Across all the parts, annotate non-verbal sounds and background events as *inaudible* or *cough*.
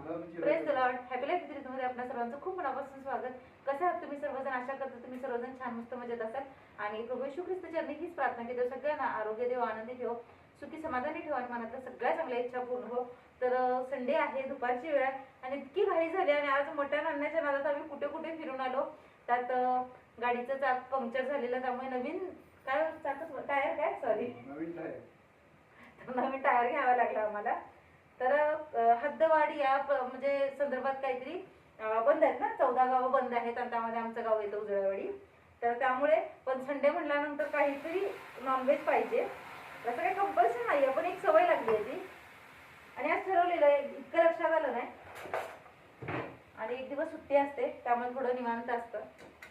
Press Lord happy लाईफमध्ये आपल्या सर्वांचं खूप मनापासून स्वागत. कसं आहात तुम्ही सर्वजण? आशा करतो तुम्ही सर्वजण छान मस्त मजेत असाल. आणि प्रभू येशू ख्रिस्त चरणी हीच प्रार्थना की देव सगळ्यांना आरोग्य देव आनंदी ठेव सुखी समाधानी ठेवा आणि मनातल्या सगळ्या चांगल्या इच्छा पूर्ण हो. तर संडे आहे दुपारची वेळ आणि इतकी घाई झाली आणि आज मटण आणण्याच्या नादात आम्ही कुठे कुठे फिरून आलो. त्यात गाडीचं चाक पंक्चर झालेलं त्यामुळे नवीन काय चाकच टायर काय? सॉरी तर नवीन टायर घ्यावा लागला आम्हाला. तर हद्दवाडी या प- म्हणजे संदर्भात काहीतरी बंद आहेत ना? चौदा गावं बंद आहेत आणि त्यामध्ये आमचं गाव येतं उजळावाडी. तर त्यामुळे पण संडे म्हणल्यानंतर काहीतरी नॉनव्हेज पाहिजे. असं काही कंपल्सन नाही आहे पण एक सवय लागली आहे ती. आणि आज ठरवलेलं आहे इतकं लक्षात आलं नाही. आणि एक दिवस सुट्टी असते त्यामुळे थोडं निवांत असतं.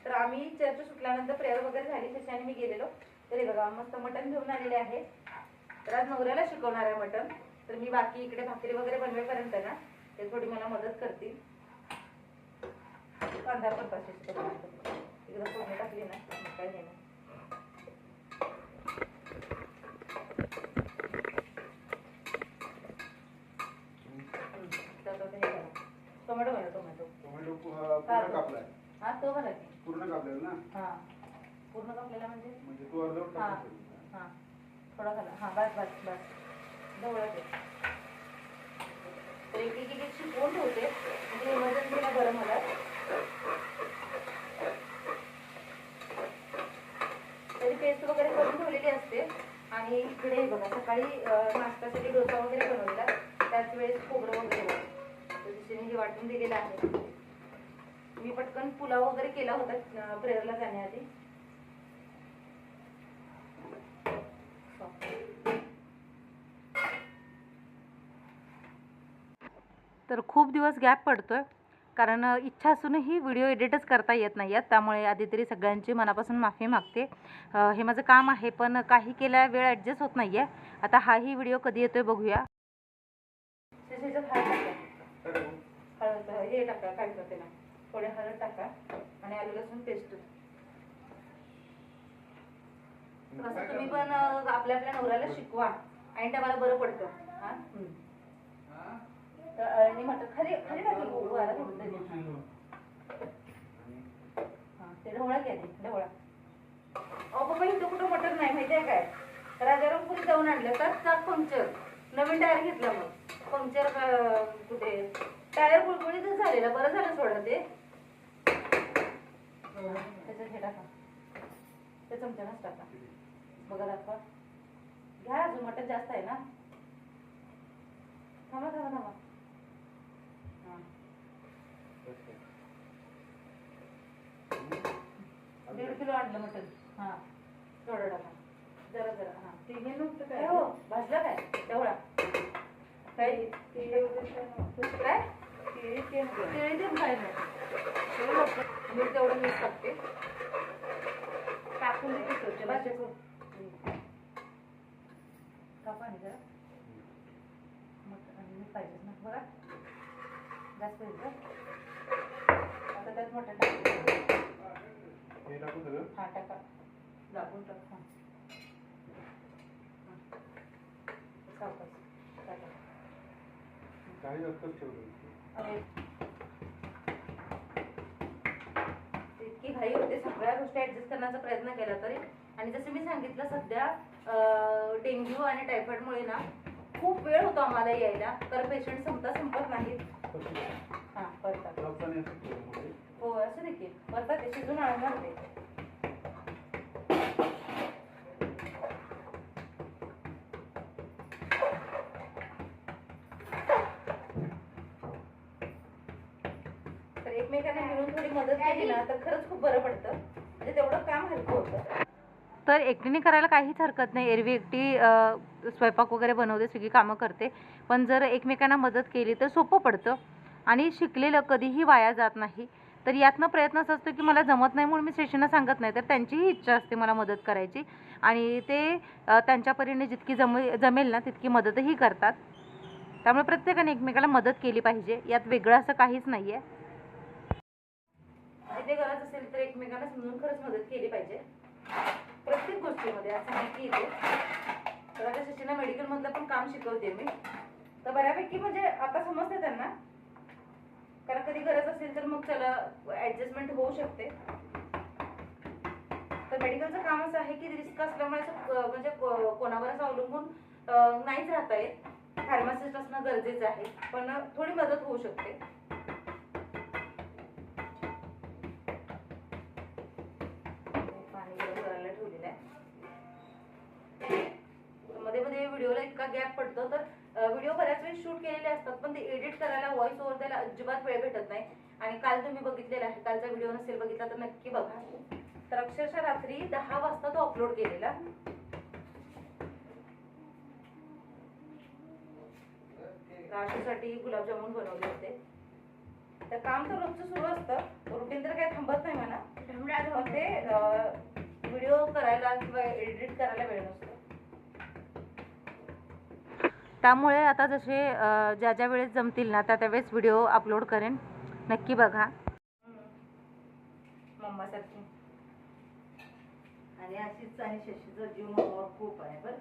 तर आम्ही चर्च सुटल्यानंतर प्रेयर वगैरे झाली त्याच्याने मी गेलेलो. तरी बघा मस्त मटण घेऊन आलेले आहे. तर आज नवऱ्याला शिकवणार आहे मटण. तर मी बाकी इकडे भाकरी वगैरे बनवेपर्यंत ना ते थोडी मला मदत करतील. कांदा पण पाचशे इकडं फोडणी टाकली ना काय नाही करा. टोमॅटो घाला हा तो घाला की. पूर्ण कापलेला ना? हा. पूर्ण कापलेला म्हणजे? म्हणजे तो हा. हा. थोडा घाला हा बस बस बस. जवळ तर एक एक एक शिकवून ठेवते म्हणजे इमर्जन्सीला बरं मला. तरी पेस्ट वगैरे करून ठेवलेली असते. आणि इकडे बघा सकाळी अं, नाश्त्यासाठी डोसा वगैरे बनवलेला. त्याच वेळेस खोबरं वगैरे दिशेने हे वाटून दिलेलं आहे. मी पटकन पुलाव वगैरे केला होता प्रेयरला जाण्याआधी. तर खूप दिवस गॅप पडतोय. कारण अ, इच्छा असूनही व्हिडिओ एडिटच करता येत नाही आहेत. त्यामुळे आधी तरी सगळ्यांची मनापासून माफी मागते. हे माझं काम आहे पण काही केल्या वेळ ॲडजस्ट होत नाही आहे आता हाही व्हिडिओ कधी येतोय बघूया. हळद हे टाका काय करते ना थोडे हळद टाका आणि आलू लसूण पेस्ट असं तुम्ही पण अ, आपल्या आपल्या नवऱ्याला शिकवा. आणि मला बरं पडतं. हा. तर अळणी मटर खाली खाली टाकली वारा थोडं तरी. हा, ते ढवळा घ्या ते ढवळा अहो बाबा इथं कुठं मटण नाही माहिती आहे काय राजारामपुरी जाऊन आणलं तर चाक पंक्चर नवीन टायर घेतला मग पंक्चर कुठे टायर बुळबुळीतच झालेला बरं झालं सोडा ते त्याच्यात हे टाका ते चमच्यानंच टाका बघा दाखवा घ्या अजून मटण जास्त आहे ना थांबा थांबा थांबा. दीड किलो आणलं मटण. हा. थोडं टाका जरा जरा हा. तिघे नव्हतं काय? हो. भाजलं काय? तेवढा काय? काय? केळी देऊन काय. मी तेवढं मीठ टाकते. टाकून देते स्वच्छ भाज्या करू. कापा जरा. आणि मीठ पाहिजे ना. बघा. जास्त आता त्यात हे टाका. दाबून टाक. काही जास्तच ठेवलं इतकी घाई होते सगळ्या गोष्टी ऍडजस्ट करण्याचा प्रयत्न केला तरी. आणि जसं मी सांगितलं सध्या डेंग्यू आणि टायफॉइडमुळे ना खूप वेळ होतो आम्हाला यायला तर पेशंट संपता संपत नाहीत. हां परतात असं हो असं देखील परतात ते शिजून आणणार ते तर एकमेकांना मिळून थोडी मदत केली ना तर खरंच खूप बरं पडतं. म्हणजे तेवढं काम हलकं होतं. तर एकटीने करायला काहीच हरकत नाही. एरवी एकटी स्वयंपाक वगैरे बनवते सगळी कामं करते. पण जर एकमेकांना मदत केली तर सोपं पडतं. आणि शिकलेलं कधीही वाया जात नाही. तर यातनं प्रयत्न असा असतो की मला जमत नाही म्हणून मी स्टेशनला सांगत नाही. तर त्यांचीही इच्छा असते मला मदत करायची. आणि ते त्यांच्या परीने जितकी जमे जमेल ना तितकी मदतही करतात. त्यामुळे प्रत्येकाने एकमेकाला मदत केली पाहिजे. यात वेगळं असं काहीच नाही आहे गरज असेल तर एकमेकांना समजून खरंच मदत केली पाहिजे. प्रत्येक गोष्टीमध्ये असं माहिती येते इथे तर आता शशीला मेडिकलमधलं पण काम शिकवते मी. तर बऱ्यापैकी म्हणजे आता समजते त्यांना. कारण कधी गरज असेल तर मग त्याला ऍडजस्टमेंट होऊ शकते. तर मेडिकलचं काम असं आहे की रिस्क असल्यामुळे असं, म्हणजे कोणावरच कोणावर असं अवलंबून नाहीच राहता येत. फार्मासिस्ट असणं गरजेचं आहे. पण थोडी मदत होऊ शकते. इतका गॅप पडतो. तर व्हिडिओ बऱ्याच वेळी शूट केलेले असतात पण ते एडिट करायला व्हॉइस ओव्हर द्यायला अजिबात वेळ भेटत नाही. आणि काल तुम्ही बघितलेला आहे कालचा व्हिडिओ नसेल बघितला तर नक्की बघा. तर अक्षरशः रात्री दहा वाजता तो अपलोड केलेला. राशीसाठी गुलाबजामुन बनवले होते. तर काम तर रोजचं सुरू असतं. रुटीन तर काही थांबत नाही म्हणा. पण ते व्हिडिओ करायला किंवा एडिट करायला वेळ नसतो. त्यामुळे आता जसे ज्या ज्या वेळेस जमतील ना त्या त्यावेळेस व्हिडिओ अपलोड करेन. नक्की बघा. मम्मासारखी आणि अशीच आणि शशीचा जीव मम्मावर खूप आहे बरं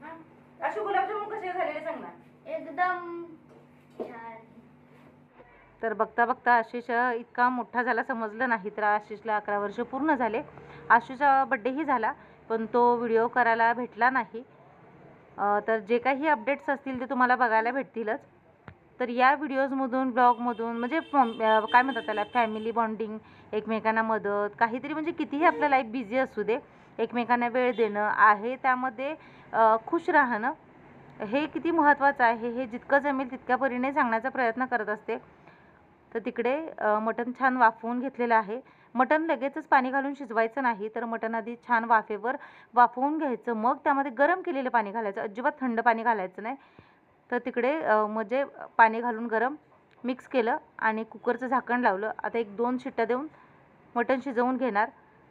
का. अशी गुलाबजामुन कसे झालेले सांग ना एकदम छान. तर बघता बघता आशिष इतका मोठा झाला समजलं नाही तर आशिषला अकरा वर्ष पूर्ण झाले. आशिषचा बड्डेही झाला पण तो व्हिडिओ करायला भेटला नाही. तर जे काही अपडेट्स असतील ते तुम्हाला बघायला भेटतीलच. तर या व्हिडिओजमधून ब्लॉगमधून म्हणजे फॉम- काय म्हणतात त्याला फॅमिली बॉन्डिंग एकमेकांना मदत काहीतरी म्हणजे कितीही आपलं लाईफ बिझी असू दे एकमेकांना वेळ देणं आहे त्यामध्ये खुश राहणं हे किती महत्त्वाचं आहे हे जितकं जमेल तितक्या परीने सांगण्याचा प्रयत्न करत असते. तर तिकडे मटण छान वाफवून घेतलेलं आहे. मटण लगेचच पाणी घालून शिजवायचं नाही तर मटण आधी छान वाफेवर वाफवून घ्यायचं. मग त्यामध्ये गरम केलेलं पाणी घालायचं. अजिबात थंड पाणी घालायचं नाही. तर तिकडे म्हणजे पाणी घालून गरम मिक्स केलं आणि कुकरचं झाकण लावलं. आता एक दोन शिट्ट्या देऊन मटण शिजवून घेणार.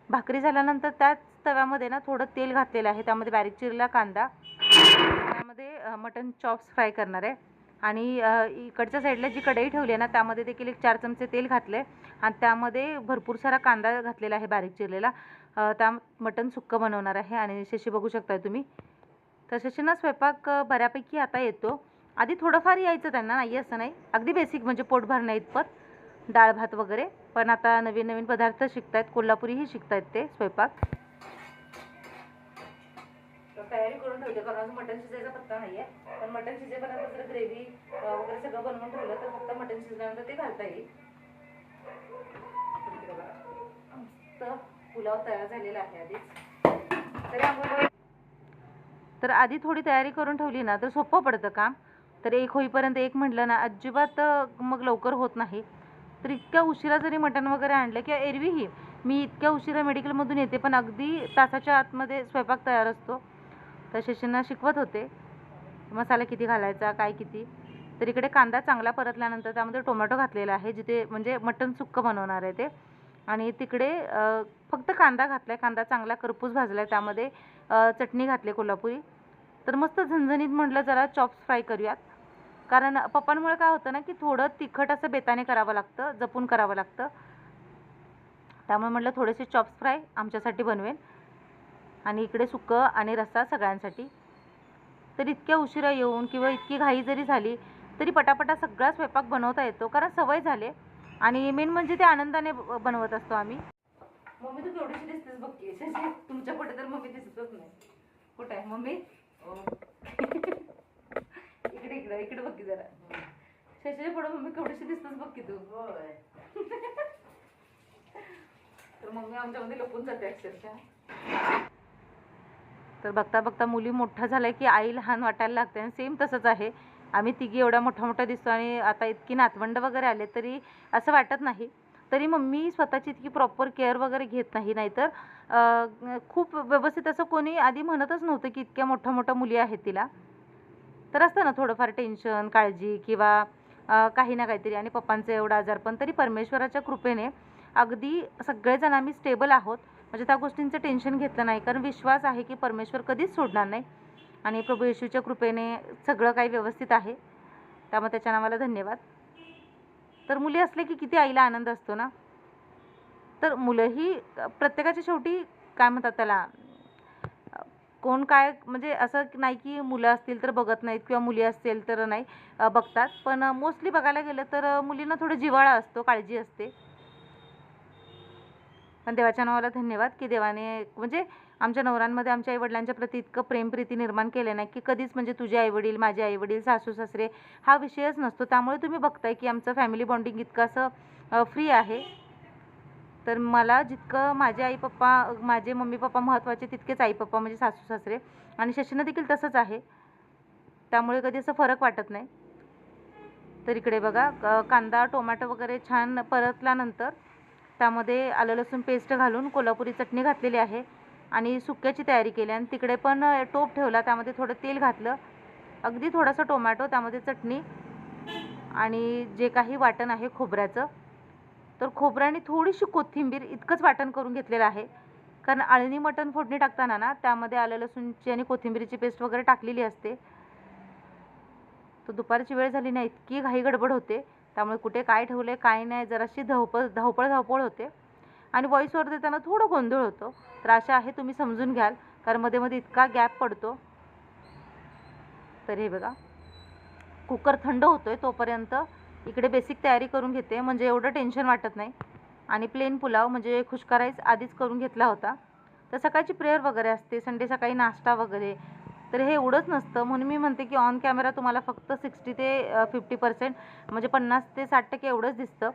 भाकरी झाल्यानंतर त्याच तव्यामध्ये ना थोडं तेल घातलेलं आहे. त्यामध्ये बारीक चिरला कांदा. त्यामध्ये मटण चॉप्स फ्राय करणार आहे. आणि इकडच्या साईडला जी कढई ठेवली आहे ना त्यामध्ये देखील एक चार चमचे तेल घातले आणि त्यामध्ये भरपूर सारा कांदा घातलेला आहे बारीक चिरलेला. त्या मटण सुक्कं बनवणार आहे. आणि शशी बघू शकताय तुम्ही. तर ना स्वयंपाक बऱ्यापैकी आता येतो. आधी थोडंफार यायचं त्यांना नाही असं नाही. अगदी बेसिक म्हणजे पोट भरणं इतपत डाळ भात वगैरे. पण आता नवीन नवीन पदार्थ शिकतायत. कोल्हापुरीही शिकतायत ते स्वयंपाक. तयारी करून ठेवली. कारण अजून मटण शिजायचा पत्ता नाही आहे पण मटण शिजेपर्यंत जर ग्रेव्ही वगैरे सगळं बनवून ठेवलं तर फक्त मटण शिजल्यानंतर ते घालता येईल. इकडे मस्त पुलाव तयार झालेला आहे आधीच. तरी आंघोळ तर आधी थोडी तयारी करून ठेवली ना तर सोपं पडतं काम. तर एक होईपर्यंत एक म्हटलं ना अजिबात मग लवकर होत नाही. तर इतक्या उशिरा जरी मटण वगैरे आणलं किंवा एरवीही मी इतक्या उशिरा मेडिकलमधून येते पण अगदी तासाच्या आतमध्ये स्वयंपाक तयार असतो. तर शशींना शिकवत होते मसाला किती घालायचा काय किती. तर इकडे कांदा चांगला परतल्यानंतर त्यामध्ये टोमॅटो घातलेला आहे जिथे म्हणजे मटण सुक्कं बनवणार आहे ते. आणि तिकडे फक्त कांदा घातला आहे कांदा चांगला करपूस भाजला आहे त्यामध्ये चटणी घातली कोल्हापुरी. तर मस्त झणझणीत म्हटलं जरा चॉप्स फ्राय करूयात. कारण पप्पांमुळे काय होतं ना की थोडं तिखट असं बेताने करावं लागतं जपून करावं लागतं. त्यामुळे म्हटलं थोडेसे चॉप्स फ्राय आमच्यासाठी बनवेन. आणि इकडे सुकं आणि रस्सा सगळ्यांसाठी. तर इतक्या उशिरा येऊन किंवा इतकी घाई जरी झाली तरी पटापटा सगळा स्वयंपाक बनवता येतो कारण सवय झाले आणि मेन म्हणजे ते आनंदाने बनवत असतो आम्ही. मम्मी तू केवढीशी दिसतेस बघ की. *laughs* तुमच्यापुढे तर मम्मी दिसतच नाही. कुठे आहे मम्मी? *laughs* इकडे इकडे इकडे बघ की जरा. शशीच्या पुढे मम्मी केवढीशी दिसतेस बघ की तू. *laughs* तर मम्मी आमच्यामध्ये लपून जाते अक्षरशः. तर बघता बघता मुली मोठा झाल्या की आई लहान वाटायला लागते आणि सेम तसंच आहे. आम्ही तिघी एवढ्या मोठ्या मोठ्या दिसतो आणि आता इतकी नातवंड वगैरे आले तरी असं वाटत नाही. तरी मम्मी स्वतःची इतकी प्रॉपर केअर वगैरे घेत नाही नाहीतर खूप व्यवस्थित असं कोणी आधी म्हणतच नव्हतं की इतक्या मोठ्या मोठ्या मुली आहेत तिला. तर असतं ना थोडंफार टेन्शन काळजी किंवा काही ना काहीतरी. आणि पप्पांचं एवढं आजारपण तरी परमेश्वराच्या कृपेने अगदी सगळेजण आम्ही स्टेबल आहोत. म्हणजे त्या गोष्टींचं टेन्शन घेतलं नाही. कारण विश्वास आहे की परमेश्वर कधीच सोडणार नाही. आणि प्रभू येशूच्या कृपेने सगळं काही व्यवस्थित आहे. त्यामुळे त्याच्या नावाला धन्यवाद. तर मुली असले की किती आईला आनंद असतो ना? तर मुलं ही प्रत्येकाच्या शेवटी काय म्हणतात त्याला? कोण काय म्हणजे असं नाही की मुलं असतील तर बघत नाहीत किंवा मुली असतील तर नाही बघतात. पण मोस्टली बघायला गेलं तर मुलींना थोडं जिव्हाळा असतो काळजी असते. पण देवाच्या नावाला धन्यवाद की देवाने म्हणजे आमच्या नवऱ्यांमध्ये आमच्या आईवडिलांच्या प्रती इतकं प्रेमप्रीती निर्माण केलं नाही की कधीच म्हणजे तुझे आईवडील माझे आईवडील सासू सासरे हा विषयच नसतो. त्यामुळे तुम्ही बघताय की आमचं फॅमिली बॉन्डिंग इतकं असं फ्री आहे. तर मला जितकं माझे आई पप्पा माझे मम्मी पप्पा महत्त्वाचे तितकेच आई पप्पा म्हणजे सासू सासरे आणि शशीनं देखील तसंच आहे. त्यामुळे कधी असं फरक वाटत नाही. तर इकडे बघा कांदा टोमॅटो वगैरे छान परतल्यानंतर त्यामध्ये आलं लसूण पेस्ट घालून कोल्हापुरी चटणी घातलेली आहे. आणि सुक्याची तयारी केली आणि तिकडे पण टोप ठेवला. त्यामध्ये थोडं तेल घातलं. अगदी थोडासा टोमॅटो त्यामध्ये चटणी आणि जे काही वाटण आहे खोबऱ्याचं. तर खोबऱ्याने थोडीशी कोथिंबीर इतकंच वाटण करून घेतलेलं आहे. कारण अळणी मटण फोडणी टाकताना ना त्यामध्ये आलं लसूणची आणि कोथिंबीरीची पेस्ट वगैरे टाकलेली असते. तर दुपारची वेळ झाली ना इतकी घाई गडबड होते. त्यामुळे कुठे काय ठेवले काय नाही जराशी धावपळ धावपळ धावपळ होते. आणि व्हॉईसवर देताना थोडं गोंधळ होतो. तर अशा आहे तुम्ही समजून घ्याल. कारण मध्ये मध्ये इतका गॅप पडतो. तर हे बघा. कुकर थंड होतोय तोपर्यंत इकडे बेसिक तयारी करून घेते. म्हणजे एवढं टेन्शन वाटत नाही. आणि प्लेन पुलाव म्हणजे खुशका आधीच करून घेतला होता. तर सकाळची प्रेयर वगैरे असते. संडे सकाळी नाश्ता वगैरे. तर हे एवढंच नसतं. म्हणून मी म्हणते की ऑन कॅमेरा तुम्हाला फक्त सिक्स्टी ते फिफ्टी पर्सेंट म्हणजे पन्नास ते साठ टक्के एवढंच दिसतं.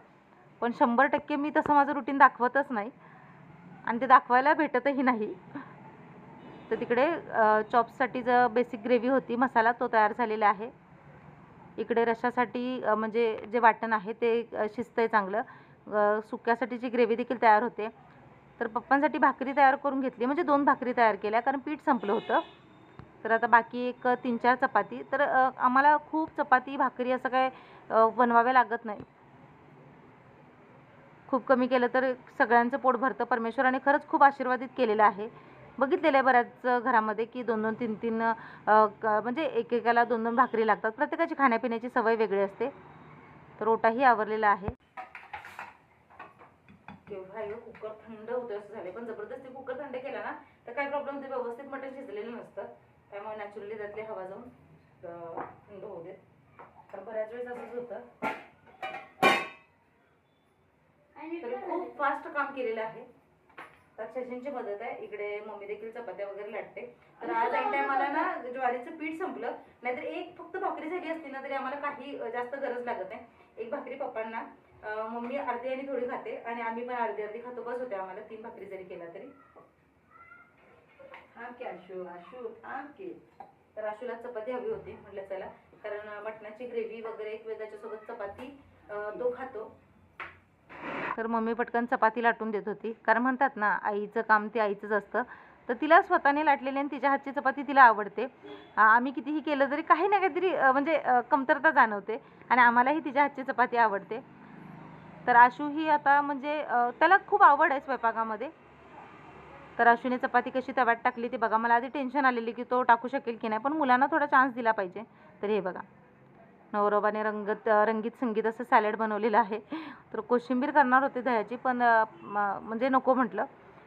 पण शंभर टक्के मी तसं माझं रुटीन दाखवतच नाही. आणि ते दाखवायला भेटतही नाही. तर तिकडे चॉप्ससाठी जर बेसिक ग्रेव्ही होती मसाला तो तयार झालेला आहे. इकडे रशासाठी म्हणजे जे वाटण आहे ते शिजतं आहे चांगलं. सुक्यासाठी सुक्यासाठीची ग्रेव्ही देखील तयार होते. तर पप्पांसाठी भाकरी तयार करून घेतली. म्हणजे दोन भाकरी तयार केल्या कारण पीठ संपलं होतं. तर आता बाकी एक तीन चार चपाती. तर आम्हाला खूप चपाती भाकरी असं काय अ, बनवाव्या लागत नाही. खूप कमी केलं तर सगळ्यांचं पोट भरतं. परमेश्वराने खरंच खूप आशीर्वादित केलेलं आहे. बघितलेलं आहे बऱ्याच घरामध्ये की दोन दोन तीन तीन म्हणजे एकेकाला दोन दोन भाकरी लागतात. प्रत्येकाची खाण्यापिण्याची सवय वेगळी असते. तर ओटाही आवरलेला आहे. केव्हा हे कुकर थंड होतं असं झालं पण जबरदस्ती कुकर थंड केला ना तर काय प्रॉब्लेम होते? व्यवस्थित मटण शिजलेलं नसतं. त्यामुळे नॅचरली त्यातली हवा जाऊन थंड होऊ देत. तर बऱ्याच वेळेस असंच होतं. तर खूप फास्ट काम केलेलं आहे. तर शशींची मदत आहे. इकडे मम्मी देखील चपात्या वगैरे लाटते. तर आज ऐन टायमाला ना ज्वारीचं पीठ संपलं. नाहीतर एक फक्त भाकरी झाली असती ना तरी आम्हाला काही जास्त गरज लागत नाही. एक भाकरी पप्पांना मम्मी अर्धी आणि थोडी खाते. आणि आम्ही पण अर्धी अर्धी खातो. बस होते आम्हाला तीन भाकरी जरी केला तरी. थांब की आशू आशू तर आशूला चपाती हवी होती म्हटलं चला. कारण मटणाची ग्रेव्ही वगैरे किंवा त्याच्यासोबत चपाती तो खातो. तर मम्मी पटकन चपाती लाटून देत होती. कारण म्हणतात ना आईचं काम ते आईचंच असतं. तर तिला स्वतःने लाटलेली आणि तिच्या हातची चपाती तिला आवडते. आम्ही कितीही केलं तरी काही ना काहीतरी म्हणजे कमतरता जाणवते. आणि आम्हालाही तिच्या हातची चपाती आवडते. तर आशू ही आता म्हणजे त्याला खूप आवड आहे स्वयंपाकामध्ये. तर अश्विनी चपाती कशी तव्यात टाकली ती बघा. मला आधी टेन्शन आलेली की तो टाकू शकेल की नाही पण मुलांना थोडा चान्स दिला पाहिजे. तर हे बघा. नवरोबाने रंगत रंगीत संगीत असं सॅलड बनवलेलं आहे. तर कोशिंबीर करणार होते दह्याची पण म्हणजे नको म्हटलं.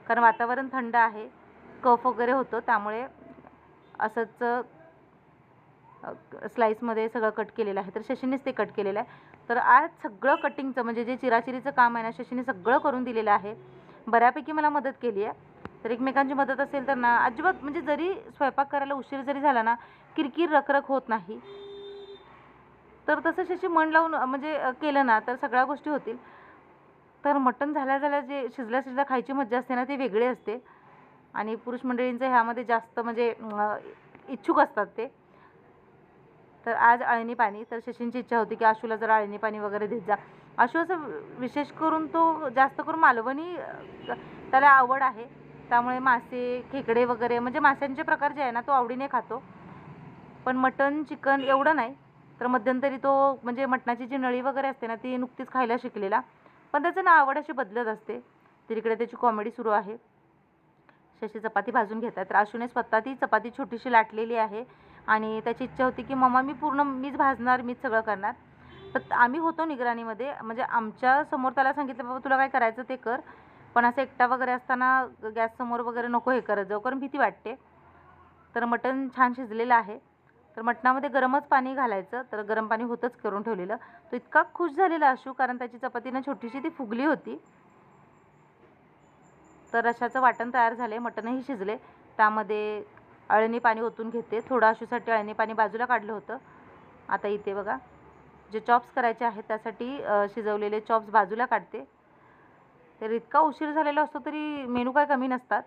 कारण वातावरण थंड आहे. कफ वगैरे होतं त्यामुळे असंच स्लाईसमध्ये सगळं कट केलेलं आहे. तर शशीनेच ते कट केलेलं आहे. तर आज सगळं कटिंगचं म्हणजे जे चिराचिरीचं काम आहे ना शशीने सगळं करून दिलेलं आहे. बऱ्यापैकी मला मदत केली आहे. तर एकमेकांची मदत असेल तर ना अजिबात म्हणजे जरी स्वयंपाक करायला उशीर जरी झाला ना किरकिर रखरख होत नाही. तर तसं शशी मन लावून म्हणजे केलं ना तर सगळ्या गोष्टी होतील. तर मटण झाल्या झाल्या जे शिजल्या शिजल्या खायची मज्जा असते ना ती वेगळी असते. आणि पुरुष मंडळींचं ह्यामध्ये जास्त म्हणजे इच्छुक असतात ते. तर आज अळणी पाणी तर शशींची इच्छा होती की आशूला जर अळणी पाणी वगैरे देत जा. आशू असं विशेष करून तो जास्त करून मालवणी त्याला आवड आहे. त्यामुळे मासे खेकडे वगैरे म्हणजे माशांचे प्रकार जे आहे ना तो आवडीने खातो. पण मटन चिकन एवढं नाही. तर मध्यंतरी तो म्हणजे मटणाची जी नळी वगैरे असते ना ती नुकतीच खायला शिकलेला. पण त्याचं ना आवड अशी बदलत असते. तर इकडे त्याची कॉमेडी सुरू आहे. शशी चपाती भाजून घेत आहे तर आशूने स्वतः ती चपाती छोटीशी लाटलेली आहे. आणि त्याची इच्छा होती की मम्मा मी पूर्ण मीच भाजणार मीच सगळं करणार. तर आम्ही होतो निगराणीमध्ये. म्हणजे आमच्यासमोर त्याला सांगितलं बाबा तुला काय करायचं ते कर. पण असं एकटा वगैरे असताना गॅस समोर वगैरे नको हे करत जाऊ कारण भीती वाटते. तर मटण छान शिजलेलं आहे. तर मटणामध्ये गरमच पाणी घालायचं तर गरम पाणी होतंच करून ठेवलेलं. तो इतका खुश झालेला अशू कारण त्याची चपातीनं छोटीशी ती फुगली होती. तर अशाचं वाटण तयार झाले मटणही शिजले त्यामध्ये अळणी पाणी ओतून घेते. थोडं अशूसाठी अळणी पाणी बाजूला काढलं होतं. आता इथे बघा जे चॉप्स करायचे आहेत त्यासाठी शिजवलेले चॉप्स बाजूला काढते. तर इतका उशीर झालेला असतो तरी मेनू काय कमी नसतात.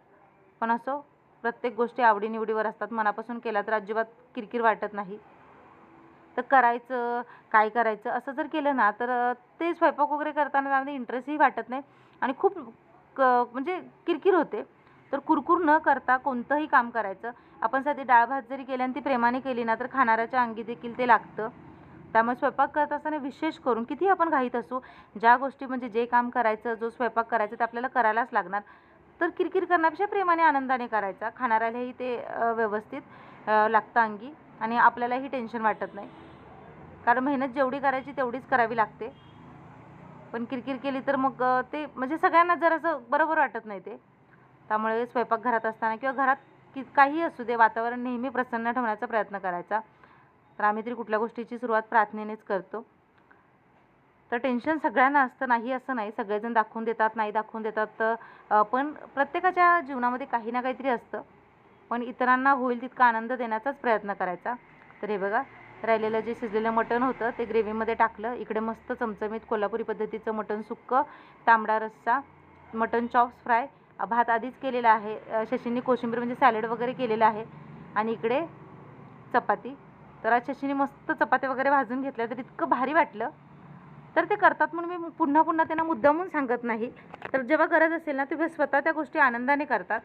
पण असो प्रत्येक गोष्टी आवडीनिवडीवर असतात. मनापासून केला तर अजिबात किरकिर वाटत नाही. तर करायचं काय करायचं असं जर केलं ना तर ते स्वयंपाक वगैरे करताना त्यामध्ये इंटरेस्टही वाटत नाही. आणि खूप क म्हणजे किरकिर होते. तर कुरकुर न करता कोणतंही काम करायचं. आपण साधी डाळ भात जरी केली आणि ती प्रेमाने केली ना तर खाणाऱ्याच्या अंगी देखील ते लागतं. त्यामुळे स्वयंपाक करत असताना विशेष करून किती आपण घाईत असू ज्या गोष्टी म्हणजे जे काम करायचं जो स्वयंपाक करायचा ते आपल्याला करायलाच लागणार. तर किरकिर करण्यापेक्षा प्रेमाने आनंदाने करायचा. खाणाऱ्यालाही ते व्यवस्थित लागतं अंगी आणि आपल्यालाही टेन्शन वाटत नाही. कारण मेहनत जेवढी करायची तेवढीच करावी लागते. पण किरकिर केली तर मग ते म्हणजे सगळ्यांना जरासं बरोबर वाटत नाही ते. त्यामुळे स्वयंपाकघरात असताना किंवा घरात कि काही असू दे वातावरण नेहमी प्रसन्न ठेवण्याचा प्रयत्न करायचा. तर आम्ही तरी कुठल्या गोष्टीची सुरुवात प्रार्थनेनेच करतो. तर टेन्शन सगळ्यांना असतं नाही असं नाही. सगळेजण दाखवून देतात नाही दाखवून देतात. तर पण प्रत्येकाच्या जीवनामध्ये काही ना काहीतरी असतं. पण इतरांना होईल तितका आनंद देण्याचाच प्रयत्न करायचा. तर हे बघा राहिलेलं जे शिजलेलं मटण होतं ते ग्रेव्हीमध्ये टाकलं. इकडे मस्त चमचमीत कोल्हापुरी पद्धतीचं मटण सुक्कं तांबडा रस्सा मटण चॉप्स फ्राय भात आधीच केलेला आहे. शशींनी कोशिंबीर म्हणजे सॅलड वगैरे केलेलं आहे. आणि इकडे चपाती. तर आज शशीने मस्त चपात्या वगैरे भाजून घेतल्या तर इतकं भारी वाटलं. तर ते करतात म्हणून मी पुन्हा पुन्हा त्यांना मुद्दामून सांगत नाही. तर जेव्हा गरज असेल ना तेव्हा स्वतः त्या गोष्टी आनंदाने करतात.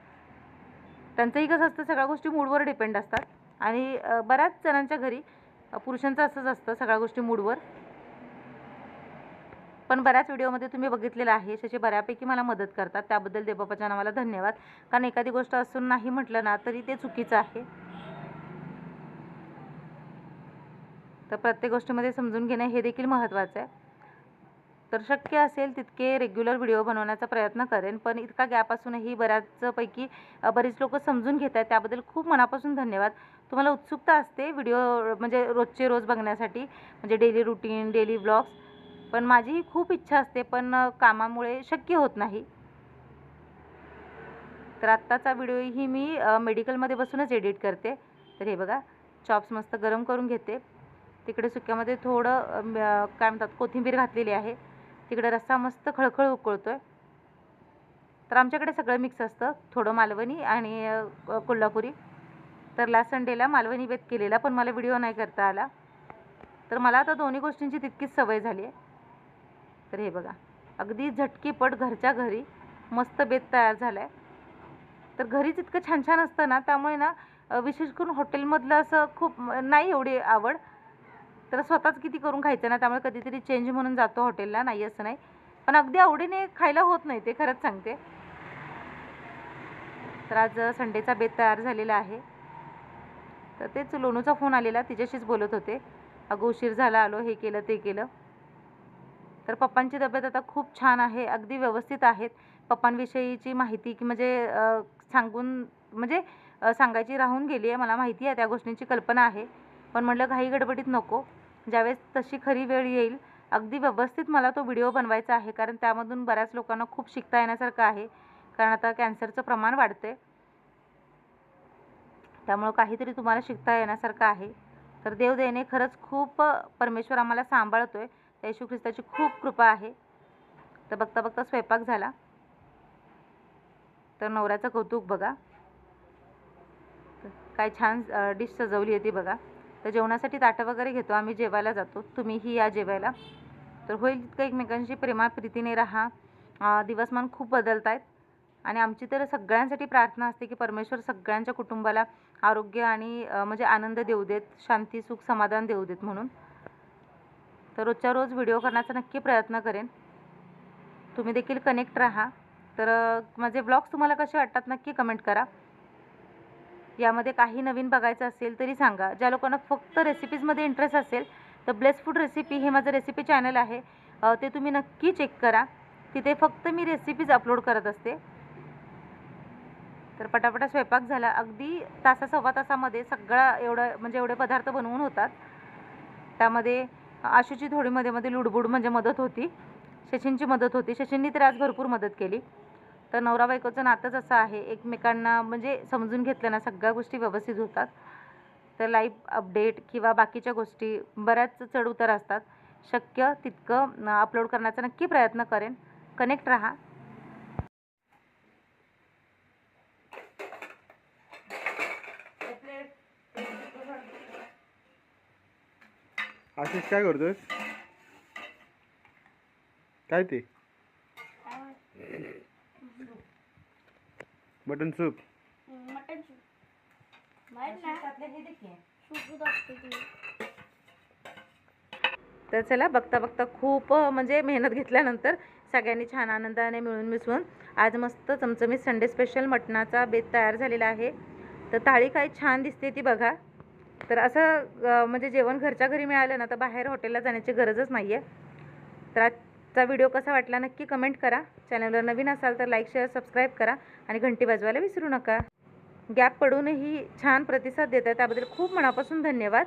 त्यांचंही कसं असतं सगळ्या गोष्टी मूडवर डिपेंड असतात. आणि बऱ्याच जणांच्या घरी पुरुषांचं असंच असतं सगळ्या गोष्टी मूडवर. पण बऱ्याच व्हिडिओमध्ये तुम्ही बघितलेलं आहे शशी बऱ्यापैकी मला मदत करतात. त्याबद्दल देवबापाच्या नावाला धन्यवाद. कारण एखादी गोष्ट असून नाही म्हटलं ना तरी ते चुकीचं आहे. तर प्रत्येक गोष्टीमध्ये समजून घेणं हे देखील महत्त्वाचं आहे. तर शक्य असेल तितके रेग्युलर व्हिडिओ बनवण्याचा प्रयत्न करेन पण इतका गॅप असूनही बऱ्याचपैकी बरीच लोक समजून घेत आहेत. त्याबद्दल खूप मनापासून धन्यवाद. तुम्हाला उत्सुकता असते व्हिडिओ म्हणजे रोजचे रोज बघण्यासाठी म्हणजे डेली रुटीन डेली ब्लॉग्स पण माझीही खूप इच्छा असते पण कामामुळे शक्य होत नाही. तर आत्ताचा व्हिडिओही मी मेडिकलमध्ये बसूनच एडिट करते. तर हे बघा चॉप्स मस्त गरम करून घेते. तिकडे सुक्यामध्ये थोडं काय म्हणतात कोथिंबीर घातलेली आहे. तिकडे रस्सा मस्त खळखळ उकळतो आहे तर आमच्याकडे सगळं मिक्स असतं. थोडं मालवणी आणि कोल्हापुरी. तर लास्ट संडेला मालवणी बेत केलेला पण मला व्हिडिओ नाही करता आला. तर मला आता दोन्ही गोष्टींची तितकीच सवय झाली आहे. तर हे बघा. अगदी झटकीपट घरच्या घरी मस्त बेत तयार झाला आहे तर घरीच इतकं छान छान असतं ना त्यामुळे ना विशेष करून हॉटेलमधलं असं खूप नाही एवढी आवड. तर स्वतःच किती करून खायचं ना त्यामुळे कधीतरी चेंज म्हणून जातो हॉटेलला नाही असं नाही. पण अगदी आवडीने खायला होत नाही ते खरंच सांगते. तर आज संडेचा बेत तयार झालेला आहे. तर तेच लोणूचा फोन आलेला तिच्याशीच बोलत होते. अगं उशीर झाला आलो हे केलं ते केलं. तर पप्पांची तब्येत आता खूप छान आहे अगदी व्यवस्थित आहेत. पप्पांविषयीची माहिती की म्हणजे सांगून म्हणजे सांगायची राहून गेली आहे मला माहिती आहे त्या गोष्टींची कल्पना आहे. पण म्हटलं घाई गडबडीत नको. ज्यावेळेस तशी खरी वेळ येईल अगदी व्यवस्थित मला तो व्हिडिओ बनवायचा आहे कारण त्यामधून बऱ्याच लोकांना खूप शिकता येण्यासारखं आहे कारण आता कॅन्सरचं प्रमाण वाढते त्यामुळं काहीतरी तुम्हाला शिकता येण्यासारखं आहे. तर देवदेने खरंच खूप परमेश्वर आम्हाला सांभाळतोय. त्या येशू ख्रिस्ताची खूप कृपा आहे. तर बघता बघता स्वयंपाक झाला. तर नवऱ्याचं कौतुक बघा. काय छान डिश सजवली आहे ती बघा. तर जेवणासाठी ताटं वगैरे घेतो आम्ही जेवायला जातो. तुम्हीही या जेवायला. तर होईल तितकं एकमेकांशी प्रेमा प्रीतीने राहा. दिवसमान खूप बदलत आहेत आणि आमची तर सगळ्यांसाठी प्रार्थना असते की परमेश्वर सगळ्यांच्या कुटुंबाला आरोग्य आणि म्हणजे आनंद देऊ देत शांती सुख समाधान देऊ देत म्हणून. तर रोजच्या रोज व्हिडिओ करण्याचा नक्की प्रयत्न करेन. तुम्ही देखील कनेक्ट राहा. तर माझे ब्लॉग्स तुम्हाला कसे वाटतात नक्की कमेंट करा. यामध्ये काही नवीन बघायचं असेल तरी सांगा. ज्या लोकांना फक्त रेसिपीजमध्ये इंटरेस्ट असेल तर ब्लेस फूड रेसिपी हे माझं रेसिपी चॅनल आहे. ते तुम्ही नक्की चेक करा तिथे फक्त मी रेसिपीज अपलोड करत असते तर ते तुम्ही नक्की चेक करा. तिथे फक्त मी रेसिपीज अपलोड करत असते. तर पटापटा स्वयंपाक झाला. अगदी तासा सव्वा तासामध्ये सगळा एवढं म्हणजे एवढे पदार्थ बनवून होतात. त्यामध्ये आशूची थोडी मध्ये मध्ये लुडबुड म्हणजे मदत होती. शशींची मदत होती. शशींनी तर आज भरपूर मदत केली. तर नवरा बायकोचं नातंच असं आहे. एकमेकांना म्हणजे समजून घेतलं ना सगळ्या गोष्टी व्यवस्थित होतात. तर लाईव्ह अपडेट किंवा बाकीच्या गोष्टी बऱ्याच चढ उतार असतात. शक्य तितकं अपलोड करण्याचा नक्की प्रयत्न करेन. कनेक्ट राहा. आशिष काय करतोस काय ते? Mutton soup. Mutton soup. माहीत ना तर चला बघता बघता खूप म्हणजे मेहनत घेतल्यानंतर सगळ्यांनी छान आनंदाने मिळून मिसळून आज मस्त चमचमीत संडे स्पेशल मटणाचा बेत तयार झालेला आहे. तर थाळी काय छान दिसते ती बघा. तर असं म्हणजे जेवण घरच्या घरी मिळालं ना तर बाहेर हॉटेलला जाण्याची गरजच नाही आहे तर आजचा व्हिडिओ कसा वाटला नक्की कमेंट करा. चॅनलवर नवीन असाल तर लाईक शेअर सबस्क्राईब करा आणि घंटी वाजवायला विसरू नका. गॅप पडूनही छान प्रतिसाद देत आहे त्याबद्दल खूप मनापासून धन्यवाद.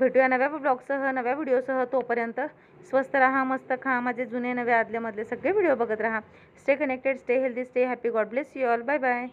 भेटूया नव्या ब्लॉगसह नव्या व्हिडिओसह तोपर्यंत. स्वस्त राहा मस्त खा. माझे जुने नवे आदल्यामधले सगळे व्हिडिओ बघत राहा. Stay connected stay healthy stay happy God bless you all bye bye